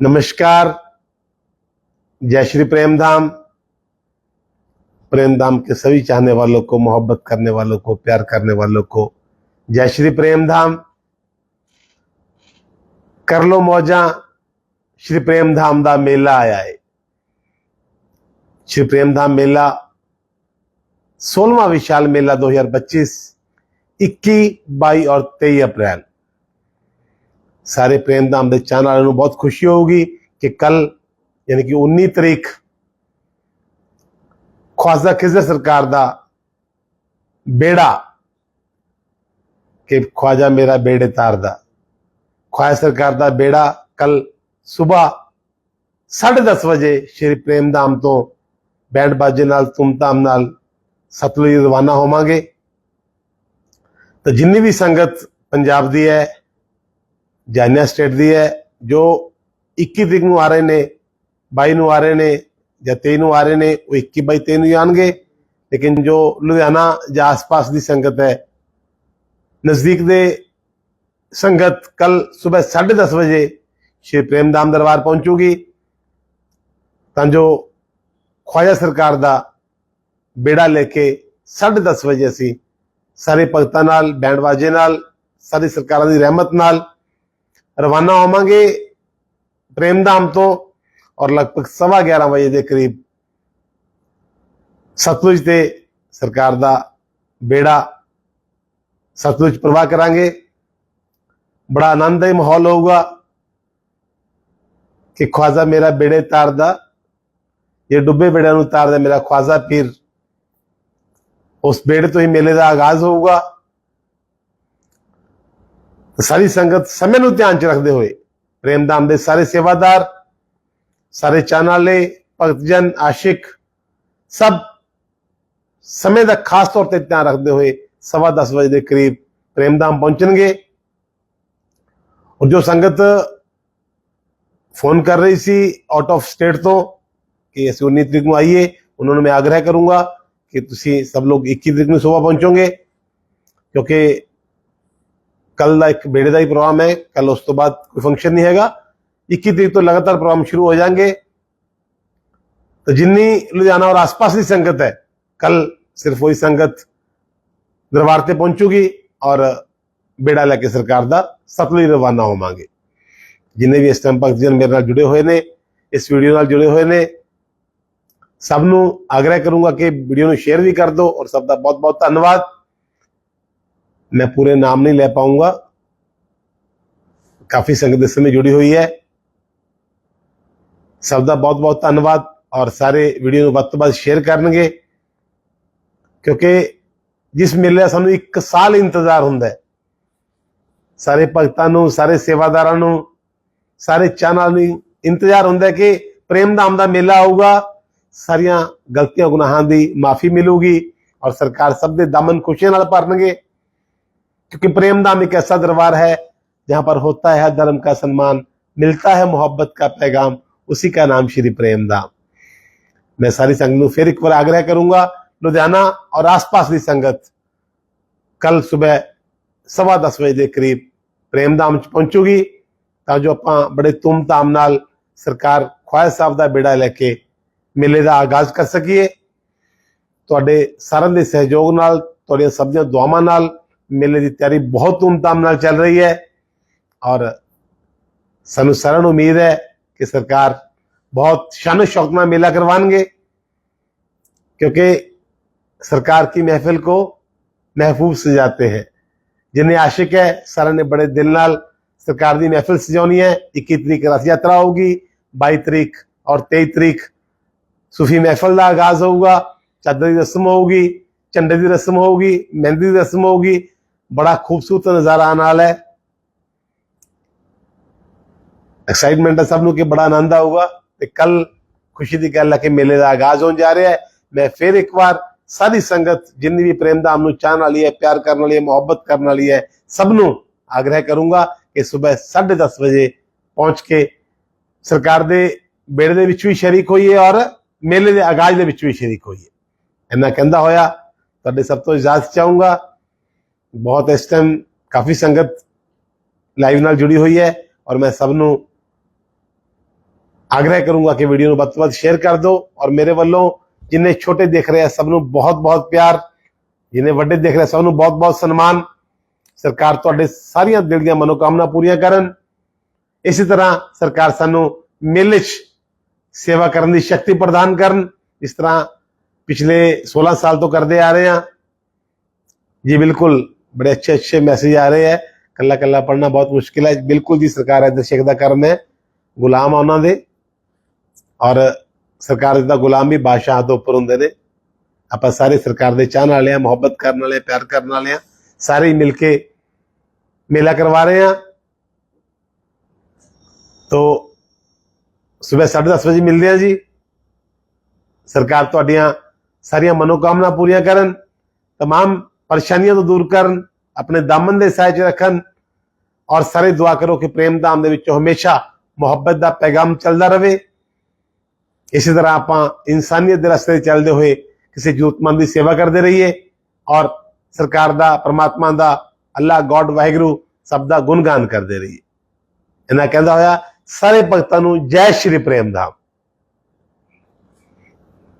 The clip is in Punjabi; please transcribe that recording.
नमस्कार जय श्री प्रेम धाम प्रेम धाम के सभी चाहने वालों को मोहब्बत करने वालों को प्यार करने वालों को जय श्री प्रेम धाम कर लो मौजा श्री प्रेम धाम ਦਾ ਮੇਲਾ ਆਇਆ ਹੈ श्री प्रेम धाम मेला 16वां विशाल मेला 2025 21 22 और 23 अप्रैल ਸਾਰੇ ਪ੍ਰੇਮ ਧਾਮ ਦੇ ਚਾਹਣ ਵਾਲਿਆਂ ਨੂੰ ਬਹੁਤ ਖੁਸ਼ੀ ਹੋਊਗੀ ਕਿ ਕੱਲ ਯਾਨੀ ਕਿ 19 ਤਰੀਕ ਖਵਾਜ਼ਾ ਖਿਜ਼ਰ ਸਰਕਾਰ ਦਾ ਬੇੜਾ ਕਿ ਖਵਾਜਾ ਮੇਰਾ ਬੇੜੇ ਤਾਰਦਾ ਖਵਾਜਾ ਸਰਕਾਰ ਦਾ ਬੇੜਾ ਕੱਲ ਸਵੇਰ 10:30 ਵਜੇ ਸ਼੍ਰੀ ਪ੍ਰੇਮ ਧਾਮ ਤੋਂ ਬੈਂਡ ਬਾਜੇ ਨਾਲ ਤੁਮਤਾਮ ਨਾਲ ਸਤਲੁਜ ਰਵਾਨਾ ਹੋਵਾਂਗੇ। ਤਾਂ ਜਿੰਨੀ ਵੀ ਸੰਗਤ ਪੰਜਾਬ ਦੀ ਹੈ ਜਾਨੀਆ ਸਟੇਟ ਦੀ ਹੈ, ਜੋ 21 ਤਰੀਕ ਨੂੰ ਆ ਰਹੇ ਨੇ 22 ਨੂੰ ਆ ਰਹੇ ਨੇ ਜਾਂ 23 ਨੂੰ ਆ ਰਹੇ ਨੇ, ਉਹ 21 ਬਾਈ 23 ਨੂੰ ਹੀ ਲੇਕਿਨ ਜੋ ਲੁਧਿਆਣਾ ਜਾਂ ਆਸ-ਪਾਸ ਦੀ ਸੰਗਤ ਹੈ, ਨਜ਼ਦੀਕ ਦੇ ਸੰਗਤ ਕੱਲ ਸਵੇਰ 10:30 ਵਜੇ ਸ਼੍ਰੀ ਪ੍ਰੇਮਦਾਮ ਦਰਬਾਰ ਪਹੁੰਚੂਗੀ। ਤਾਂ ਜੋ ਖਵਾਜਾ ਸਰਕਾਰ ਦਾ ਬੇੜਾ ਲੈ ਕੇ 10:30 ਵਜੇ ਅਸੀਂ ਸਾਰੇ ਭਗਤਾਂ ਨਾਲ ਬੈਂਡ ਬਾਜੇ ਨਾਲ, ਸਾਰੀ ਸਰਕਾਰਾਂ ਦੀ ਰਹਿਮਤ ਨਾਲ ਰਵਾਨਾ ਹੋਵਾਂਗੇ ਪ੍ਰੇਮਧਾਮ ਤੋਂ ਔਰ ਲਗਭਗ 11:30 ਵਜੇ ਦੇ ਕਰੀਬ ਸਤਲੁਜ ਤੇ ਸਰਕਾਰ ਦਾ ਬੇੜਾ ਸਤਲੁਜ ਪ੍ਰਵਾਹ ਕਰਾਂਗੇ। ਬੜਾ ਆਨੰਦਮਈ ਮਾਹੌਲ ਹੋਊਗਾ ਕਿ ਖਵਾਜਾ ਮੇਰਾ ਬੇੜੇ ਤਾਰਦਾ, ਇਹ ਡੁੱਬੇ ਬੇੜਿਆਂ ਨੂੰ ਤਾਰਦਾ ਮੇਰਾ ਖਵਾਜਾ ਪੀਰ ਉਸ ਬੇੜੇ ਤੋਂ ਹੀ ਮੇਲੇ ਦਾ ਆਗਾਜ਼ ਹੋਊਗਾ। ਤਾਂ ਸਾਰੀ ਸੰਗਤ ਸਮੇਂ ਨੂੰ ਧਿਆਨ ਚ ਰੱਖਦੇ ਹੋਏ ਪ੍ਰੇਮਦਾਮ ਦੇ ਸਾਰੇ ਸੇਵਾਦਾਰ, ਸਾਰੇ ਚਾਹਣ ਵਾਲੇ, ਭਗਤਜਨ, ਆਸ਼ਿਕ, ਸਭ ਸਮੇਂ ਦਾ ਖਾਸ ਤੌਰ ਤੇ ਧਿਆਨ ਰੱਖਦੇ ਹੋਏ ਸਵਾ 10 ਵਜੇ ਦੇ ਕਰੀਬ ਪ੍ਰੇਮਦਾਮ ਪਹੁੰਚਣਗੇ। ਔਰ ਜੋ ਸੰਗਤ ਫੋਨ ਕਰ ਰਹੀ ਸੀ ਆਊਟ ਆਫ ਸਟੇਟ ਤੋਂ ਕਿ ਅਸੀਂ 19 ਤਰੀਕ ਨੂੰ ਆਈਏ, ਉਹਨਾਂ ਨੂੰ ਮੈਂ ਆਗ੍ਰਹ ਕਰੂੰਗਾ ਕਿ ਤੁਸੀਂ ਸਭ ਲੋਕ 21 ਤਰੀਕ ਨੂੰ ਸਵੇਰ ਪਹੁੰਚੋਗੇ, ਕਿਉਂਕਿ ਕੱਲ ਦਾ ਇੱਕ ਬੇੜੇ ਦਾ ਹੀ ਪ੍ਰੋਗਰਾਮ ਹੈ ਕੱਲ ਉਸ ਤੋਂ ਬਾਅਦ ਕੋਈ ਫੰਕਸ਼ਨ ਨਹੀਂ ਹੈਗਾ। 21 ਤਰੀਕ ਤੋਂ ਲਗਾਤਾਰ ਪ੍ਰੋਗਰਾਮ ਸ਼ੁਰੂ ਹੋ ਜਾਣਗੇ। ਤਾਂ ਜਿੰਨੀ ਲੁਧਿਆਣਾ ਔਰ ਆਸ-ਪਾਸ ਦੀ ਸੰਗਤ ਹੈ ਕੱਲ ਸਿਰਫ ਉਹੀ ਸੰਗਤ ਦਰਬਾਰ ਤੇ ਪਹੁੰਚੂਗੀ ਔਰ ਬੇੜਾ ਲੈ ਕੇ ਸਰਕਾਰ ਦਾ ਸਤਲੁਜ ਰਵਾਨਾ ਹੋਵਾਂਗੇ। ਜਿੰਨੇ ਵੀ ਇਸ ਟਾਈਮ ਭਗਤ ਜਨ ਮੇਰੇ ਨਾਲ ਜੁੜੇ ਹੋਏ ਨੇ, ਇਸ ਵੀਡੀਓ ਨਾਲ ਜੁੜੇ ਹੋਏ ਨੇ, ਸਭ ਨੂੰ ਆਗ੍ਰਹਿ ਕਰੂੰਗਾ ਕਿ ਵੀਡੀਓ ਨੂੰ ਸ਼ੇਅਰ ਵੀ ਕਰ ਦਿਓ ਔਰ ਸਭ ਦਾ ਬਹੁਤ ਬਹੁਤ ਧੰਨਵਾਦ। मैं पूरे नाम नहीं ले पाऊंगा काफी संगत इस समय जुड़ी हुई है ਸਭ ਦਾ ਬਹੁਤ ਬਹੁਤ ਧੰਨਵਾਦ ਔਰ ਸਾਰੇ ਵੀਡੀਓ ਨੂੰ ਵੱਧ ਤੋਂ ਵੱਧ ਸ਼ੇਅਰ ਕਰਨਗੇ ਕਿਉਂਕਿ ਜਿਸ ਮੇਲੇ ਦਾ ਸਾਨੂੰ ਇੱਕ ਸਾਲ ਇੰਤਜ਼ਾਰ ਹੁੰਦਾ ਹੈ ਸਾਰੇ ਭਗਤਾਂ ਨੂੰ ਸਾਰੇ ਸੇਵਾਦਾਰਾਂ ਨੂੰ ਸਾਰੇ ਚਾਹਨਾਂ ਨੂੰ ਇੰਤਜ਼ਾਰ ਹੁੰਦਾ ਹੈ ਕਿ ਪ੍ਰੇਮ ਧਾਮ ਦਾ ਮੇਲਾ ਆਊਗਾ ਸਾਰੀਆਂ ਗਲਤੀਆਂ ਗੁਨਾਹਾਂ ਦੀ ਮਾਫੀ ਮਿਲੂਗੀ ਔਰ ਸਰਕਾਰ ਸਭ ਦੇ ਦਮਨ ਖੁਸ਼ੀਆਂ ਨਾਲ ਭਰਨਗੇ क्योंकि प्रेम धाम एक ऐसा दरबार है जहां पर होता है धर्म का सम्मान मिलता है मोहब्बत का पैगाम उसी का नाम श्री प्रेम धाम मैं सारी संगत ਨੂੰ ਫਿਰ ਇੱਕ ਵਾਰ ਆਗ੍ਰਹ ਕਰੂੰਗਾ ਲੁਧਿਆਣਾ ਔਰ ਆਸ-ਪਾਸ ਦੀ ਸੰਗਤ ਕੱਲ ਸਵੇਰ ਸਵਾ 10 ਵਜੇ ਦੇ ਕਰੀਬ ਪ੍ਰੇਮ ਧਾਮ ਚ ਪਹੁੰਚੂਗੀ ਤਾਂ ਜੋ ਆਪਾਂ ਬੜੇ ਧੂਮ-ਧਾਮ ਨਾਲ ਸਰਕਾਰ ਖਵਾਜਾ ਸਾਹਿਬ ਦਾ ਬੇੜਾ ਲੈ ਕੇ ਮੇਲੇ ਦਾ ਆਗਾਜ਼ ਕਰ ਸਕੀਏ ਤੁਹਾਡੇ ਸਾਰਿਆਂ ਦੇ ਸਹਿਯੋਗ ਨਾਲ ਤੁਹਾਡੀਆਂ ਸਭ ਦੀਆਂ ਦੁਆਵਾਂ ਨਾਲ ਮੇਲੇ ਦੀ ਤਿਆਰੀ ਬਹੁਤ ਧੂਮਧਾਮ ਨਾਲ ਚੱਲ ਰਹੀ ਹੈ ਔਰ ਸਾਨੂੰ ਸਾਰਿਆਂ ਨੂੰ ਉਮੀਦ ਹੈ ਕਿ ਸਰਕਾਰ बहुत शान शौक में मेला करवाएंगे क्योंकि सरकार की महफिल को महफूब सजाते हैं जिन्हें आशिक है सारा ने बड़े दिल नाल सरकार की महफिल सजानी है इक्की तरीक रथ यात्रा होगी बाई तरीक और तेई तरीक सूफी महफिल का आगाज होगा चादर की रस्म होगी झंडे की रस्म होगी मेहंदी की रस्म होगी ਬੜਾ ਖੂਬਸੂਰਤ ਨਜ਼ਾਰਾ ਆਉਣ ਵਾਲਾ ਹੈ ਐਕਸਾਈਟਮੈਂਟ ਹੈ ਸਭ ਨੂੰ ਕਿ ਬੜਾ ਆਨੰਦ ਆਊਗਾ ਤੇ ਕੱਲ ਖੁਸ਼ੀ ਦੀ ਗੱਲ ਹੈ ਕਿ ਮੇਲੇ ਦਾ ਆਗਾਜ਼ ਹੋਣ ਜਾ ਰਿਹਾ ਹੈ ਮੈਂ ਫਿਰ ਇੱਕ ਵਾਰ ਸਾਰੀ ਸੰਗਤ ਜਿੰਨੀ ਵੀ ਪ੍ਰੇਮ ਧਾਮ ਨੂੰ ਚਾਹਣ ਵਾਲੀ ਹੈ ਪਿਆਰ ਕਰਨ ਵਾਲੀ ਹੈ ਮੁਹੱਬਤ ਕਰਨ ਵਾਲੀ ਹੈ ਸਭ ਨੂੰ ਆਗ੍ਰਹਿ ਕਰੂੰਗਾ ਕਿ ਸਵੇਰ 10:30 ਵਜੇ ਪਹੁੰਚ ਕੇ ਸਰਕਾਰ ਦੇ ਬੇੜੇ ਦੇ ਵਿੱਚ ਵੀ ਸ਼ਰੀਕ ਹੋਈਏ ਔਰ ਮੇਲੇ ਦੇ ਆਗਾਜ਼ ਦੇ ਵਿੱਚ ਵੀ ਸ਼ਰੀਕ ਹੋਈਏ ਇੰਨਾ ਕਹਿੰਦਾ ਹੋਇਆ ਤੁਹਾਡੇ ਸਭ ਤੋਂ ਇਜਾਜ਼ਤ ਚਾਹੂੰਗਾ ਬਹੁਤ ਇਸ ਟਾਈਮ ਕਾਫੀ ਸੰਗਤ ਲਾਈਵ ਨਾਲ ਜੁੜੀ ਹੋਈ ਹੈ ਔਰ ਮੈਂ ਸਭ ਨੂੰ ਆਗ੍ਰਹਿ ਕਰੂੰਗਾ ਕਿ ਵੀਡੀਓ ਨੂੰ ਵੱਧ ਤੋਂ ਵੱਧ ਸ਼ੇਅਰ ਕਰ ਦਿਓ ਔਰ ਮੇਰੇ ਵੱਲੋਂ ਜਿੰਨੇ ਛੋਟੇ ਦੇਖ ਰਹੇ ਆ ਸਭ ਨੂੰ ਬਹੁਤ ਬਹੁਤ ਪਿਆਰ, ਜਿੰਨੇ ਵੱਡੇ ਦੇਖ ਰਹੇ ਸਭ ਨੂੰ ਬਹੁਤ ਬਹੁਤ ਸਨਮਾਨ। ਸਰਕਾਰ ਤੁਹਾਡੇ ਸਾਰੀਆਂ ਦਿਲ ਦੀਆਂ ਮਨੋਕਾਮਨਾ ਪੂਰੀਆਂ ਕਰਨ। ਇਸੇ ਤਰ੍ਹਾਂ ਸਰਕਾਰ ਸਾਨੂੰ ਮੇਲੇ 'ਚ ਸੇਵਾ ਕਰਨ ਦੀ ਸ਼ਕਤੀ ਪ੍ਰਦਾਨ ਕਰਨ। ਇਸ ਤਰ੍ਹਾਂ ਪਿਛਲੇ 16 ਸਾਲ ਤੋਂ ਕਰਦੇ ਆ ਰਹੇ ਹਾਂ। ਜੀ ਬਿਲਕੁਲ बड़े अच्छे अच्छे मैसेज आ रहे हैं ਕੱਲਾ ਕੱਲਾ ਪੜਨਾ ਬਹੁਤ ਮੁਸ਼ਕਿਲ ਹੈ ਬਿਲਕੁਲ ਜੀ ਸਰਕਾਰ ਇਹਦੇ ਸ਼ੇਖ ਦਾ ਕਰਮ ਹੈ ਗੁਲਾਮ ਆ ਉਹਨਾਂ ਦੇ ਔਰ ਸਰਕਾਰ ਦਾ ਗੁਲਾਮ ਵੀ ਬਾਦਸ਼ਾਹ ਤੋਂ ਉੱਪਰ ਹੁੰਦੇ ਨੇ ਆਪਾਂ ਸਾਰੇ ਸਰਕਾਰ ਦੇ ਚਾਹਣ ਵਾਲੇ ਆ ਮੁਹੱਬਤ ਕਰਨ ਵਾਲੇ ਆ, ਪਿਆਰ ਕਰਨ ਵਾਲੇ ਆ ਸਾਰੇ ਹੀ ਮਿਲ ਕੇ ਮੇਲਾ ਕਰਵਾ ਰਹੇ ਆ तो ਸਵੇਰ 10:30 ਵਜੇ ਮਿਲਦੇ ਆ ਜੀ ਸਰਕਾਰ ਤੁਹਾਡੀਆਂ ਸਾਰੀਆਂ ਮਨੋਕਾਮਨਾ ਪੂਰੀਆਂ ਕਰਨ तमाम ਪਰੇਸ਼ਾਨੀਆਂ ਤੋਂ ਦੂਰ ਕਰਨ, ਆਪਣੇ ਦਾਮਨ ਦੇ ਸਾਹ 'ਚ ਰੱਖਣ ਔਰ ਸਾਰੇ ਦੁਆ ਕਰੋ ਕਿ ਪ੍ਰੇਮ ਧਾਮ ਦੇ ਵਿੱਚੋਂ ਹਮੇਸ਼ਾ ਮੁਹੱਬਤ ਦਾ ਪੈਗਾਮ ਚੱਲਦਾ ਰਹੇ। ਇਸੇ ਤਰ੍ਹਾਂ ਆਪਾਂ ਇਨਸਾਨੀਅਤ ਦੇ ਰਸਤੇ ਚੱਲਦੇ ਹੋਏ ਕਿਸੇ ਜ਼ਰੂਰਤਮੰਦ ਦੀ ਸੇਵਾ ਕਰਦੇ ਰਹੀਏ ਔਰ ਸਰਕਾਰ ਦਾ, ਪ੍ਰਮਾਤਮਾ ਦਾ ਅੱਲਾ ਗੋਡ, ਵਾਹਿਗੁਰੂ ਸਭ ਦਾ ਗੁਣਗਾਨ ਕਰਦੇ ਰਹੀਏ। ਇਹਨਾਂ ਕਹਿੰਦਾ ਹੋਇਆ, ਸਾਰੇ ਭਗਤਾਂ ਨੂੰ ਜੈ ਸ਼੍ਰੀ ਪ੍ਰੇਮ ਧਾਮ।